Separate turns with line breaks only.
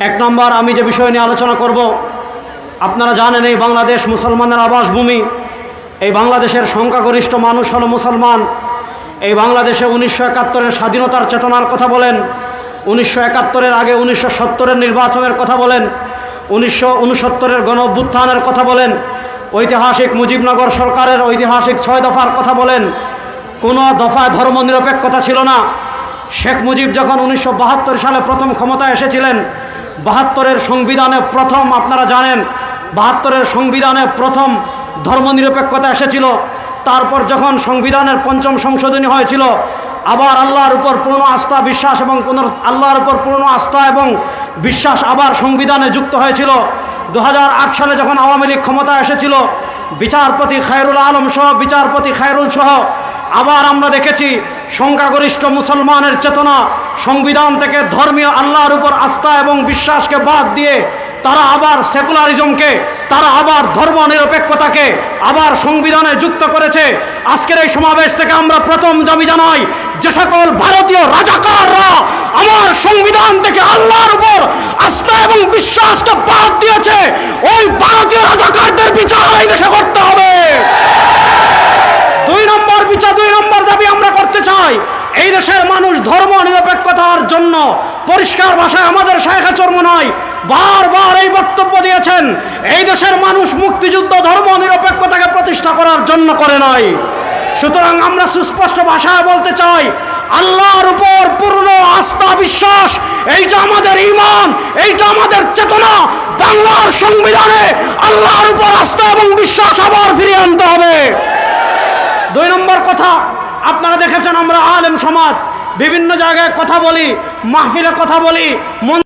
এক নম্বর, আমি যে বিষয় নিয়ে আলোচনা করব, আপনারা জানেন এই বাংলাদেশ মুসলমানের আবাসভূমি, এই বাংলাদেশের সংখ্যাগরিষ্ঠ মানুষ হল মুসলমান। এই বাংলাদেশে উনিশশো একাত্তরের স্বাধীনতার চেতনার কথা বলেন, উনিশশো একাত্তরের আগে উনিশশো সত্তরের নির্বাচনের কথা বলেন, উনিশশো উনসত্তরের গণঅভ্যুত্থানের কথা বলেন, ঐতিহাসিক মুজিবনগর সরকারের ঐতিহাসিক ছয় দফার কথা বলেন। কোনো দফায় ধর্মনিরপেক্ষতা ছিল না। শেখ মুজিব যখন উনিশশো বাহাত্তর সালে প্রথম ক্ষমতায় এসেছিলেন বাহাত্তরের সংবিধানে প্রথম, আপনারা জানেন, বাহাত্তরের সংবিধানে প্রথম ধর্মনিরপেক্ষতা এসেছিল। তারপর যখন সংবিধানের পঞ্চম সংশোধনী হয়েছিল, আবার আল্লাহর উপর পূর্ণ আস্থা, বিশ্বাস এবং পুনর, আল্লাহর উপর পূর্ণ আস্থা এবং বিশ্বাস আবার সংবিধানে যুক্ত হয়েছিল। দু হাজার আট সালে যখন আওয়ামী লীগ ক্ষমতা এসেছিল, বিচারপতি খায়রুল আলম সহ, বিচারপতি খায়রুল সহ, আবার আমরা দেখেছি, সংখ্যাগরিষ্ঠ মুসলমানের চেতনা সংবিধান থেকে ধর্মীয় আল্লাহর উপর আস্থা এবং বিশ্বাসকে বাদ দিয়ে তারা আবার সেকুলারিজমকে, তারা আবার ধর্ম নিরপেক্ষতাকে আবার সংবিধানে যুক্ত করেছে। আজকের এই সমাবেশ থেকে আমরা প্রথম দাবি জানাই, যে সকল ভারতীয় রাজাকাররা আমার সংবিধান থেকে আল্লাহর উপর আস্থা এবং বিশ্বাসকে বাদ দিয়েছে। ওই ভারতীয় রাজাকারদের বিচার এই দেশে করতে হবে দুই নম্বর বিচার দুই নম্বর দাবি আমরা করতে চাই এই দেশের মানুষ ধর্ম নিরপেক্ষতার জন্য পরিষ্কার ভাষায় আমাদের শাখা চর্ম নয়। বারবার এই বক্তব্য দিয়েছেন, এই দেশের মানুষ মুক্তিযুদ্ধ ধর্ম নিরপেক্ষতাকে প্রতিষ্ঠা করার জন্য করে নাই। সুতরাং আমরা সুস্পষ্ট ভাষায় বলতে চাই, আল্লাহর উপর পূর্ণ আস্থা, বিশ্বাস এইটা আমাদের ইমান এইটা আমাদের চেতনা, বাংলার সংবিধানে আল্লাহর উপর আস্থা এবং বিশ্বাস আবার ফিরিয়ে আনতে হবে। দুই নম্বর কথা, আপনারা দেখেছেন আমরা আলেম সমাজ বিভিন্ন জায়গায় কথা বলি মাহফিলে কথা বলি মন